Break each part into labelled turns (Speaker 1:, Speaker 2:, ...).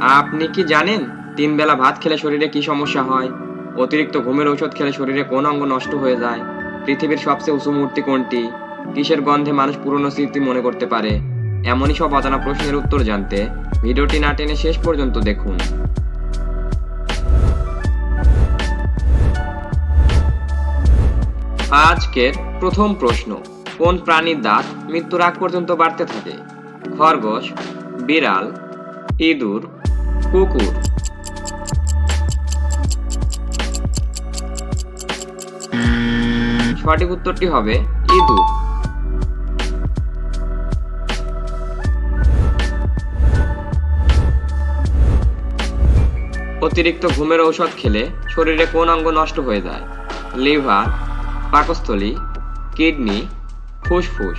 Speaker 1: আপনি কি জানেন তিন বেলা ভাত খেলে শরীরে কি সমস্যা হয়? অতিরিক্ত ঘুমের ঔষধ খেলে শরীরে কোন অঙ্গ নষ্ট হয়ে যায়? পৃথিবীর সবচেয়ে উঁচু মূর্তি কোনটি? কিসের গন্ধে মানুষ পুরনো স্মৃতি মনে করতে পারে? এমনই সব অজানা প্রশ্নের উত্তর জানতে ভিডিওটি না টেনে শেষ পর্যন্ত দেখুন। আজকের প্রথম প্রশ্ন, কোন প্রাণীর দাঁত মৃত্যুর আগ পর্যন্ত বাড়তে থাকে? খরগোশ, বিড়াল, ইঁদুর কুকুর সঠিক উত্তরটি হবে ইঁদুর অতিরিক্ত ঘুমের ঔষধ খেলে শরীরে কোন অঙ্গ নষ্ট হয়ে যায়? লিভার, পাকস্থলী, কিডনি, ফুসফুস।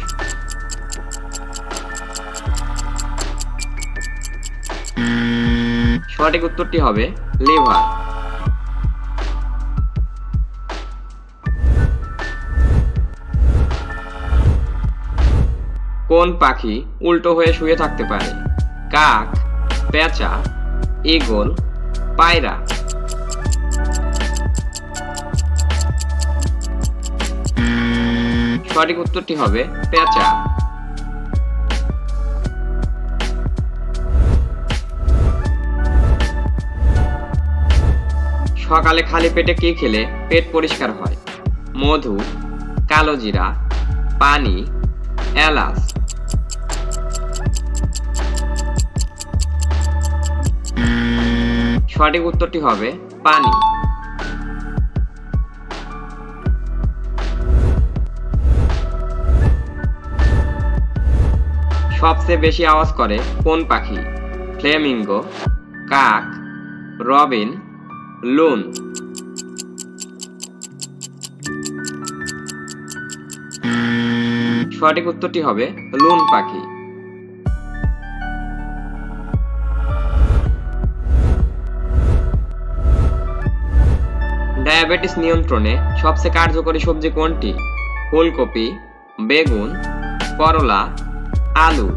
Speaker 1: সঠিক উত্তরটি হবে লিভার। কোন পাখি উল্টো হয়ে শুয়ে থাকতে পারে? কাক, পেঁচা, ঈগল, পায়রা। সঠিক উত্তরটি হবে পেঁচা। সকালে খালি পেটে কি খেলে পেট পরিষ্কার হয়? মধু, কালো জিরা, পানি, এলাচ। সঠিক উত্তরটি হবে পানি। সবচেয়ে বেশি আওয়াজ করে কোন পাখি? ফ্লেমিঙ্গো, কাক, রবিন লুন। সঠিক উত্তরটি হবে লুন পাখি। ডায়াবেটিস নিয়ন্ত্রণে সবচেয়ে কার্যকরী সবজি কোনটি? ফুলকপি, বেগুন, করলা, আলু।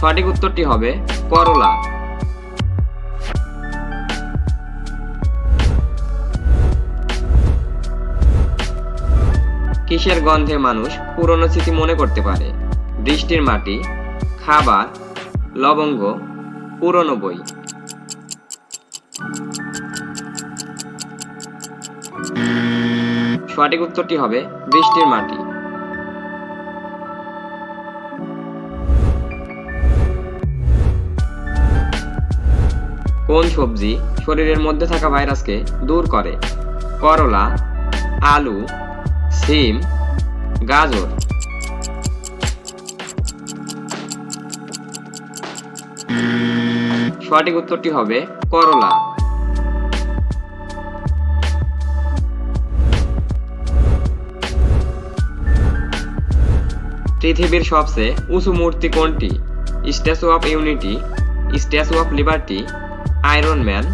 Speaker 1: সঠিক উত্তরটি হবে করলা। কিসের গন্ধে মানুষ পুরনো স্মৃতি মনে করতে পারে? বৃষ্টির মাটি, খাবার, লবঙ্গ, পুরনো বই। সঠিক উত্তরটি হবে বৃষ্টির মাটি। কোন সবজি শরীরের মধ্যে থাকা ভাইরাসকে দূর করে? করলা, আলু, সিম, গাজর। সঠিক উত্তরটি হবে করলা। পৃথিবীর সবচেয়ে উঁচু মূর্তি কোনটি? Statue of unity, statue of liberty iron man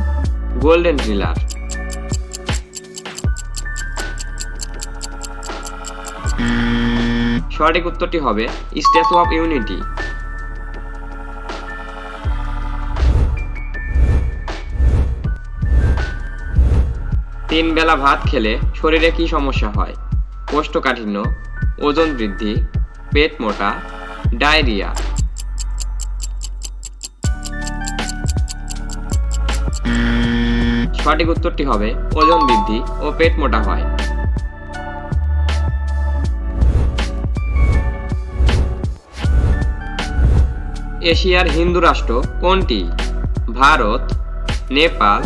Speaker 1: golden driller সঠিক উত্তরটি হবে স্ট্যাচু অফ ইউনিটি তিন বেলা ভাত খেলে শরীরে কি সমস্যা হয়? কোষ্ঠকাঠিন্য, ওজন বৃদ্ধি, পেট মোটা, ডায়রিয়া। সঠিক উত্তরটি হবে ওজন বৃদ্ধি ও পেট মোটা হয়। এশিয়ার হিন্দু রাষ্ট্র কোনটি? ভারত, নেপাল,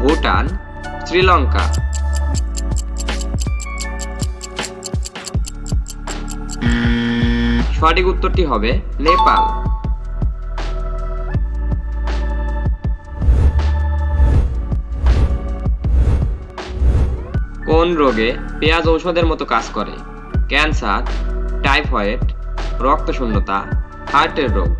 Speaker 1: ভুটান, শ্রীলঙ্কা। সঠিক উত্তরটি হবে নেপাল। কোন রোগে পেঁয়াজ ঔষধের মতো কাজ করে? ক্যান্সার, টাইফয়েড, রক্তশূন্যতা, হার্টের রোগ।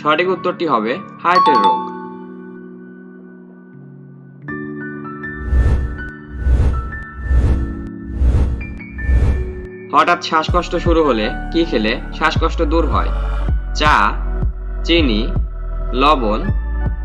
Speaker 1: সঠিক উত্তরটি হবে হার্টের রোগ। হঠাৎ শ্বাসকষ্ট শুরু হলে কি খেলে? শ্বাসকষ্ট দূর হয়। চা, চিনি, লবণ